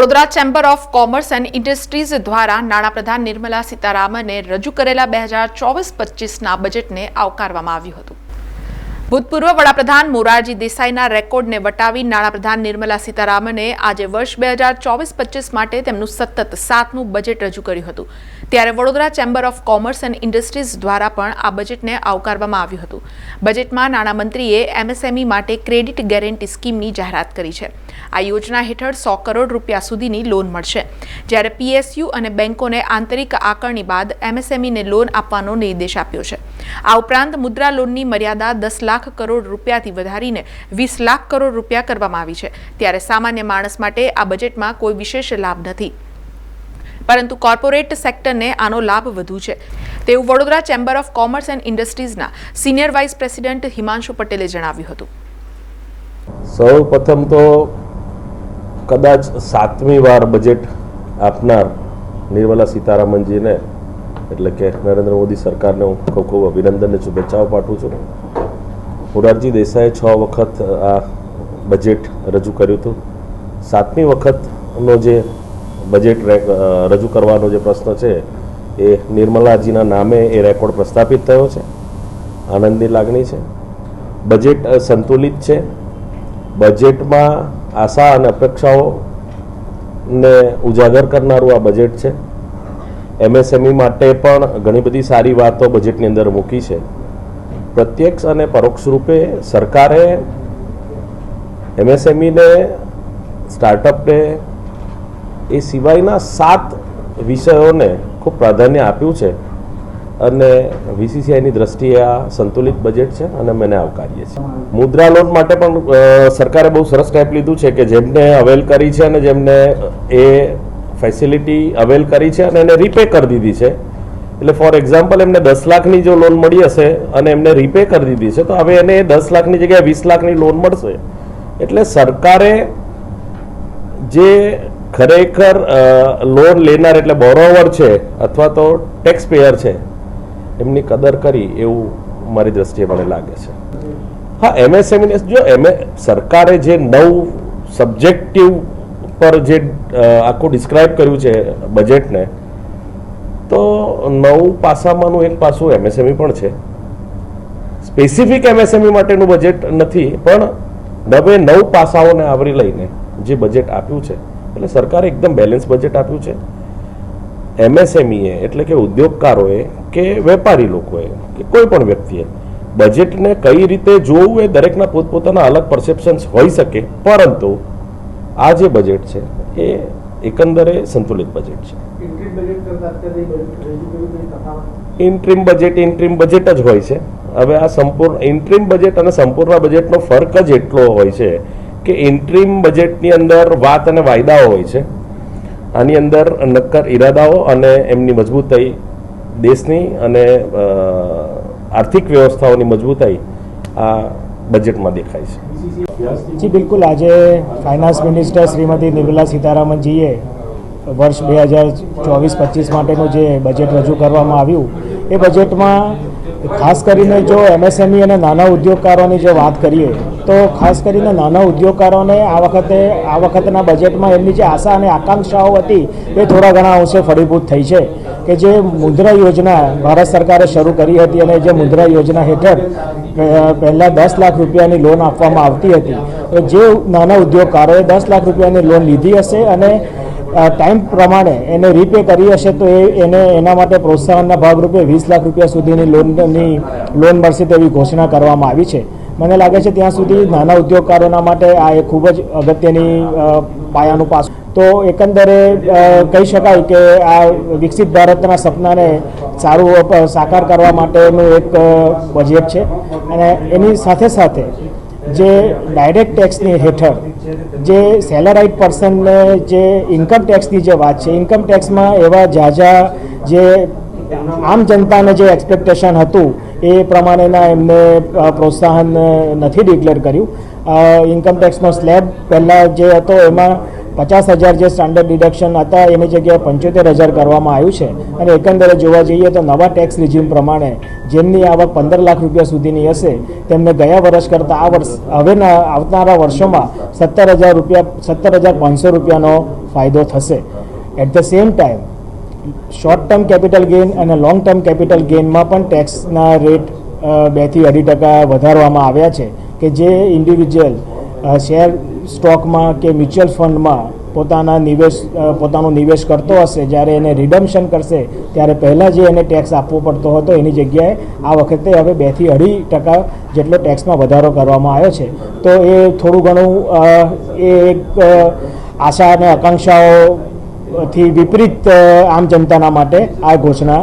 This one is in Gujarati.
Vadodara chamber of commerce and industries દ્વારા નાણાપ્રધાન નિર્મલા સીતારામને રજૂ કરેલા બે હજાર ચોવીસ પચીસના બજેટને આવકારવામાં આવ્યું હતું. ભૂતપૂર્વ વડાપ્રધાન મોરારજી દેસાઈના રેકોર્ડને વટાવી નાણાપ્રધાન નિર્મલા સીતારામને આજે વર્ષ બે હજાર ચોવીસ પચીસ માટે તેમનું સતત સાતમું બજેટ રજૂ કર્યું હતું. ત્યારે Vadodara chamber of commerce and industries દ્વારા પણ આ બજેટને આવકારવામાં આવ્યું હતું. બજેટમાં નાણામંત્રીએ એમએસએમઈ માટે ક્રેડિટ ગેરંટી સ્કીમની જાહેરાત કરી છે. આ યોજના હેઠળ સો કરોડ રૂપિયા સુધીની લોન મળશે. જ્યારે પીએસયુ અને બેન્કોને આંતરિક આકારણી બાદ એમએસએમઈને લોન આપવાનો નિર્દેશ આપ્યો છે. આ ઉપરાંત મુદ્રા લોનની મર્યાદા દસ લાખ કરોડ રૂપિયાથી વધારીને વીસ લાખ કરોડ રૂપિયા કરવામાં આવી છે. ત્યારે સામાન્ય માણસ માટે આ બજેટમાં કોઈ વિશેષ લાભ નથી. પરંતુ કોર્પોરેટ સેક્ટરને આનો લાભ વધુ છે. તેવું Vadodara chamber of commerce and ઇન્ડસ્ટ્રીઝના senior vice president Himanshu પટેલે જણાવ્યું હતું. સૌ પ્રથમ તો કદાચ સાતમી વાર બજેટ આપનાર નિર્મલા સીતારામનજીને, એટલે કે નરેન્દ્ર મોદી સરકારને હું ખૂબ ખૂબ અભિનંદન અને શુભેચ્છાઓ પાઠવું છું. મોરારજી દેસાઈએ છ વખત, આ બજેટ રજૂ કર્યું હતું. સાતમી વખતનો જે બજેટ રજૂ કરવાનો જે પ્રશ્ન છે, એ નિર્મલાજીના નામે એ રેકોર્ડ પ્રસ્થાપિત થયો છે. આનંદની લાગણી છે. બજેટ સંતુલિત છે. બજેટમાં આશા અને અપેક્ષાઓને ઉજાગર કરનારું આ બજેટ છે. એમએસએમઈ માટે પણ ઘણી બધી સારી વાતો બજેટની અંદર મૂકી છે. પ્રત્યક્ષ અને પરોક્ષ રૂપે સરકારે એમએસએમઈને, સ્ટાર્ટઅપને એ સિવાયના સાત વિષયોને ખૂબ પ્રાધાન્ય આપ્યું છે અને વીસીસીઆઈની દ્રષ્ટિએ આ સંતુલિત બજેટ છે અને અમે આવકારીએ છીએ. મુદ્રા લોન માટે પણ સરકારે બહુ સરસ સ્ટેપ લીધું છે કે જેમને અવેલ કરી છે અને જેમને એ ફેસિલિટી અવેલ કરી છે અને એને રીપે કરી દીધી છે. એટલે ફોર એક્ઝામ્પલ એમને દસ લાખની જો લોન મળી હશે અને એમને રીપે કરી દીધી છે, તો હવે એને દસ લાખની જગ્યાએ વીસ લાખની લોન મળશે. એટલે સરકારે જે ખરેખર લોન લેનાર એટલે બોરોવર છે અથવા તો ટેક્સ પેયર છે, એમની કદર કરી એવું મારી દ્રષ્ટિએ મને લાગે છે. હા એમએસએમઈને જો એમએ સરકારે જે નવ સબ્જેક્ટિવ પર જે આખું ડિસ્ક્રાઇબ કર્યું છે બજેટને તો નવ પાસામાંનું એક પાસું એમએસએમઈ પણ છે. સ્પેસિફિક એમએસએમઈ માટેનું બજેટ નથી, પણ નવે નવ પાસાઓને આવરી લઈને જે બજેટ આપ્યું છે, એટલે સરકારે એકદમ બેલેન્સ બજેટ આપ્યું છે. એમએસએમઈએ એટલે કે ઉદ્યોગકારોએ કે વેપારી લોકોએ, કે કોઈ પણ વ્યક્તિએ બજેટને કઈ રીતે જોવું એ દરેકના પોતપોતાના અલગ પરસેપ્શન્સ હોઈ શકે, પરંતુ આ જે બજેટ છે, એ એકંદરે સંતુલિત બજેટ છે. ઇન્ટ્રીમ બજેટ ઇન્ટ્રીમ બજેટ જ હોય છે. હવે આ સંપૂર્ણ ઇન્ટ્રીમ બજેટ અને સંપૂર્ણ બજેટનો ફરક જ એટલો હોય છે કે ઇન્ટ્રીમ બજેટની અંદર વાત અને વાયદાઓ હોય છે. આની અંદર નક્કર ઈરાદાઓ અને એમની મજબૂતાઈ દેશની અને આર્થિક વ્યવસ્થાઓની મજબૂતાઈ આ બજેટમાં દેખાય છે. જી, બિલકુલ. આજે ફાઇનાન્સ મિનિસ્ટર શ્રીમતી નિર્મલા સીતારામનજીએ વર્ષ બે હજાર ચોવીસ પચીસ માટેનું જે બજેટ રજૂ કરવામાં આવ્યું, એ બજેટમાં ખાસ કરીને જો એમએસએમઈ અને નાના ઉદ્યોગકારોની જો વાત કરીએ, તો ખાસ કરીને નાના ઉદ્યોગકારોને આ વખતે, આ વખતના બજેટમાં એમની જે આશા અને આકાંક્ષાઓ હતી, એ થોડા ઘણા અંશે ફળીભૂત થઈ છે. કે જે મુદ્રા યોજના ભારત સરકારે શરૂ કરી હતી અને જે મુદ્રા યોજના હેઠળ પહેલાં દસ લાખ રૂપિયાની લોન આપવામાં આવતી હતી. તો જે નાના ઉદ્યોગકારોએ દસ લાખ રૂપિયાની લોન લીધી હશે અને ટાઈમ પ્રમાણે એને રીપે કરી હશે તો એ એને એના માટે પ્રોત્સાહનના ભાગરૂપે વીસ લાખ રૂપિયા સુધીની લોનની લોન મળશે તેવી ઘોષણા કરવામાં આવી છે. મને લાગે છે ત્યાં સુધી નાના ઉદ્યોગકારોના માટે આ એક ખૂબ જ અગત્યની પાયાનું પાસું. તો એકંદરે કહી શકાય કે આ વિકસિત ભારતના સપનાને સારું સાકાર કરવા માટેનું એક બજેટ છે. અને એની સાથે સાથે જે ડાયરેક્ટ ટેક્સની હેઠળ જે સેલરાઇટ પર્સનને જે ઇન્કમ ટેક્સની જે વાત છે ઇન્કમ ટેક્સમાં એવા ઝાઝા જે આમ જનતાને જે એક્સપેક્ટેશન હતું, એ પ્રમાણેના એમને પ્રોત્સાહન નથી ડિક્લેર કર્યું. ઇન્કમ ટેક્સનો સ્લેબ પહેલાં જે હતો, એમાં પચાસ હજાર જે સ્ટાન્ડર્ડ ડિડક્શન હતા, એની જગ્યાએ પંચોતેર હજાર કરવામાં આવ્યું છે. અને એકંદરે જોવા જઈએ તો નવા ટેક્સ રિઝ્યુમ પ્રમાણે જેમની આવક પંદર લાખ રૂપિયા સુધીની હશે, તેમને ગયા વર્ષ કરતાં આ વર્ષ, હવેના, આવનારા વર્ષોમાં સત્તર હજાર રૂપિયા, સત્તર હજાર પાંચસો રૂપિયાનો ફાયદો થશે. At the same time short term capital gain અને લોંગ ટર્મ કેપિટલ ગેઇનમાં પણ ટેક્સના રેટ બેથી અઢી ટકા વધારવામાં આવ્યા છે કે જે ઇન્ડિવિજ્યુઅલ શેર સ્ટોકમાં કે મ્યુચ્યુઅલ ફંડમાં પોતાના નિવેશ પોતાનો નિવેશ કરતો હશે, જ્યારે એને રિડમ્શન કરશે, ત્યારે પહેલાં જે એને ટેક્સ આપવો પડતો હતો, એની જગ્યાએ આ વખતે હવે બેથી અઢી ટકા જેટલો ટેક્સમાં વધારો કરવામાં આવ્યો છે. તો એ થોડું ઘણું એ એક આશા અને આકાંક્ષાઓથી વિપરીત આમ જનતાના માટે આ ઘોષણા